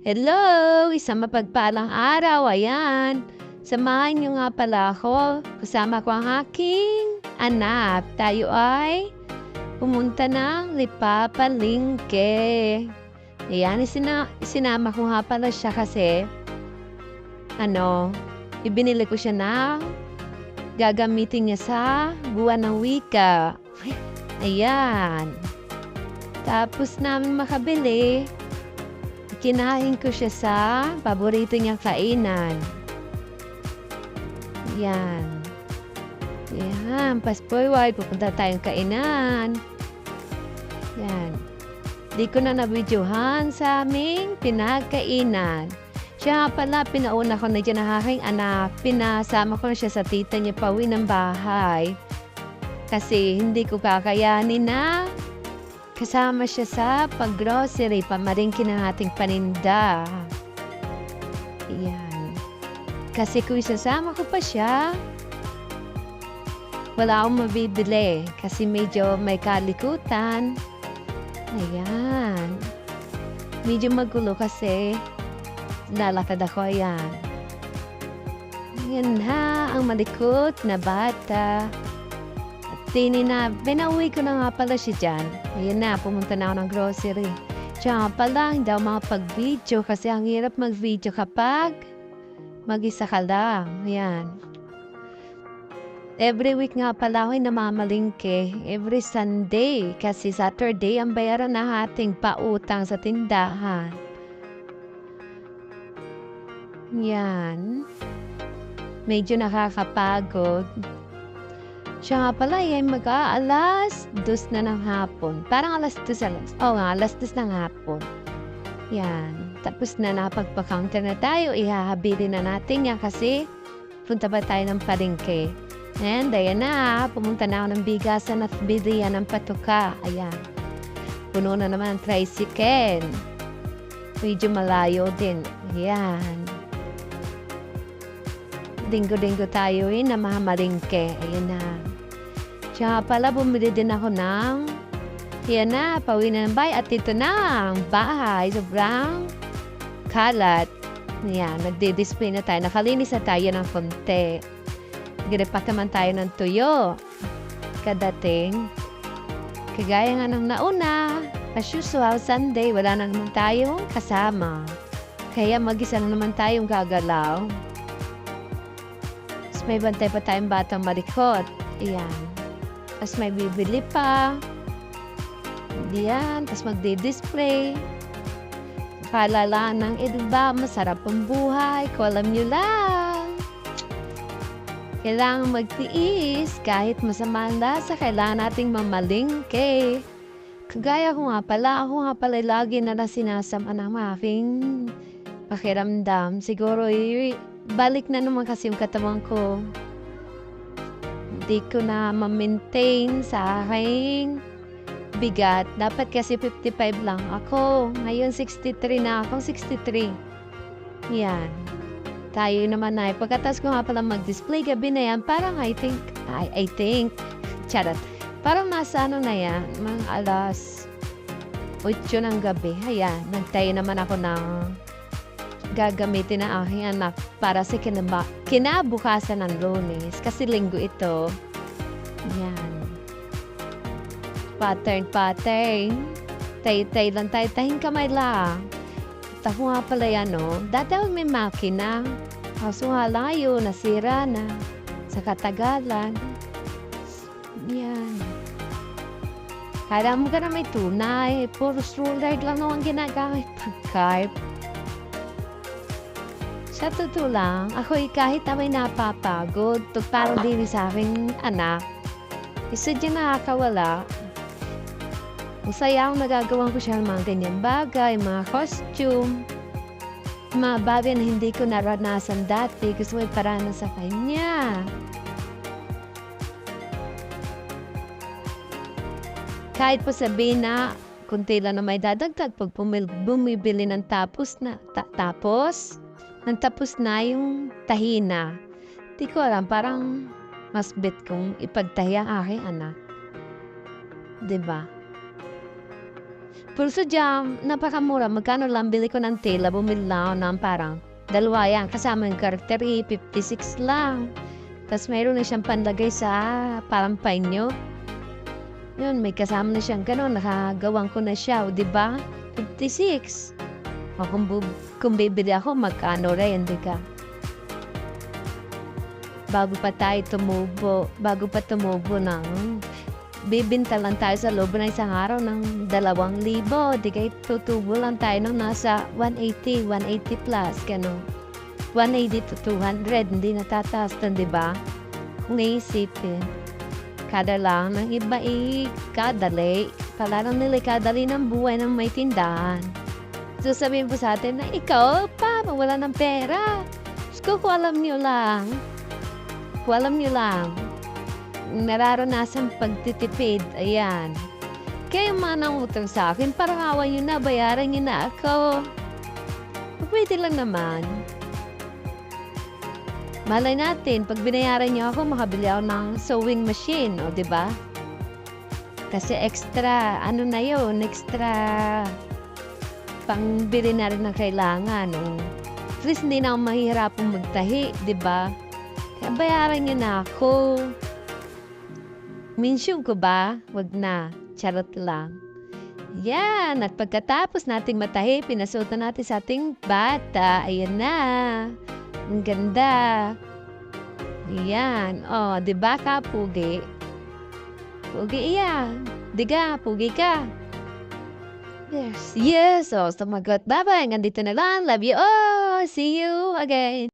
Hello! Isang mapagpalang araw. Ayan. Samahan niyo nga pala ako. Kasama ko ang aking anak. Tayo ay pumunta ng Lipapalingke. Ayan, isina, sinama ko nga pala siya kasi ano, ibinili ko siya na gagamitin niya sa buwan ng wika. Ayan. Tapos namin makabili, kinain ko siya sa paborito niyang kainan. Yan. Yan. Paspoy pupunta tayong kainan. Yan. Di ko na nabidyohan sa aming pinagkainan. Siya pala, pinauna ko na dyan ang aking anak. Pinasama ko na siya sa tita niya pauwi ng bahay. Kasi hindi ko kakayanin na kasama siya sa pag-grocery, pamaringkin ng ating paninda. Yan. Kasi kung isasama ko pa siya, wala akong mabibili kasi medyo may kalikutan. Ayan. Medyo magulo kasi lalakad ako, ayan. Yan ha, ang malikot na bata. Tini na, pinauwi ko na nga pala siya dyan. Ayan na, pumunta na ako ng grocery. Tsaka pala, hindi ako makapag-video kasi ang hirap mag-video kapag mag-isa ka lang. Ayan. Every week nga pala ako'y namamalingke. Every Sunday. Kasi Saturday ang bayaran na ating pautang sa tindahan. Yan. Medyo nakakapagod. Siya nga pala ay mag-aalas dos na ng hapon. Parang alas dos alas. Oo nga, alas dos ng hapon. Yan. Tapos na napagpa-counter na tayo, ihahabili na natin yan kasi punta ba tayo ng palengke. And ayan na, pumunta na ako ng bigasan at bilihan ng patuka. Ayan. Puno na naman ang tricycle. Medyo malayo din. Ayan. Linggo-linggo tayo eh, na mahamalingke. Ayan na. Tsaka pala, bumili din ako ng yan na, pauwi na ng bahay. At ito na, ang bahay. Sobrang kalat. Yan, nagdi-display na tayo. Nakalinis na tayo ng konti. Ginipak naman tayo ng tuyo. Kadating. Kagaya nga ng nauna, as usual, Sunday, wala na naman tayong kasama. Kaya mag-isa na naman tayong gagalaw. Tapos may bantay pa tayong batang marikot. Ayan. Tapos may bibili pa. Diyan. Tapos magdi-display. Kalala ng iba, masarap ang buhay. Kung alam nyo lang. Kailangan magtiis kahit masama ang lasa. Kailangan nating mamalingke. Kagaya ko nga pala, ako nga pala lagi na lang sinasama ng aking pakiramdam. Siguro, eh, balik na naman kasi yung katawan ko. Hindi ko na ma-maintain sa aking bigat. Dapat kasi 55 lang ako. Ngayon 63 na ako. 63. Yan. Tayo naman na. Pagkatas ko nga pala mag-display gabi na yan, parang I think, I, I think, charot. Parang nasa ano na yan, mga alas 8 ng gabi. Ayan, nagtayo naman ako ng gagamitin ng aking anak para sa kinaba, kinabukasan ng lunes. Kasi linggo ito. Yan. Pattern, pattern. Tay-tay lang tayo. Tahing kamay lang. At ako nga pala yan, no? Dati ako may makina. Kaso nga layo, nasira na. Sa katagalan. Yan. Kala mo ka na may tunay. Puro stroller lang naman ginagamit pag-carb. Sa totoo lang, ako kahit na may napapagod, parang din sa aking anak, isa dyan nakakawala. Masaya akong nagagawa ko siya ng mga ganyan bagay, mga costume, mga bagay na hindi ko naranasan dati. Gusto ko iparana sa kanya. Kahit po sabihin na kunti lang na may dadagdag pag bumibili ng tapos na, ta, tapos, ng tapos na yung tahina. Di ko alam, parang mas bet kong ipagtahi ang aking anak. ba? Pulso jam, napakamura. Magkano lang bili ko ng tela, bumili lang ng parang dalawa yan. Kasama yung karakter, eh, 56 lang. Tapos mayroon na siyang panlagay sa parang panyo. Yun, may kasama na siyang gano'n. Nakagawang ko na siya, o, di ba? 56. O kung, bibili ako, magkano rin, ka? Bago pa tayo tumubo, bago pa tumubo ng bibinta lang tayo sa loob ng isang araw ng dalawang libo. Di kaya tutubo lang tayo ng nasa 180, 180 plus, gano'n. 180 to 200, hindi natataas doon, di ba? Kung naisipin, kada lang ng iba eh, kadali. Palarang nila kadali ng buhay ng may tindahan. So sabihin po sa atin na ikaw pa, wala ng pera. Diyos ko, kung alam niyo lang, kung alam niyo lang, nararanasan pagtitipid, ayan. Kayo man ang utang sa akin, parang awa niyo na, bayaran niyo na ako. Pwede lang naman. Malay natin, pag binayaran niyo ako, makabili ako ng sewing machine, o ba? Kasi extra, ano na yun, extra pangbili na rin ng kailangan. O. At least hindi na ako mahihirapang magtahi, di ba? Kaya bayaran niyo na ako. Minsyong ko ba? Wag na. Charot lang. Yan. At pagkatapos nating matahi, pinasutan natin sa ating bata. Ayan na. Ang ganda. Ayan. O, oh, di ba ka, pugi? Pugi iyan. Diga, pugi ka. Yes. Yes. Oh, sumagot. Bye-bye. Nandito na lang. Love you all. See you again.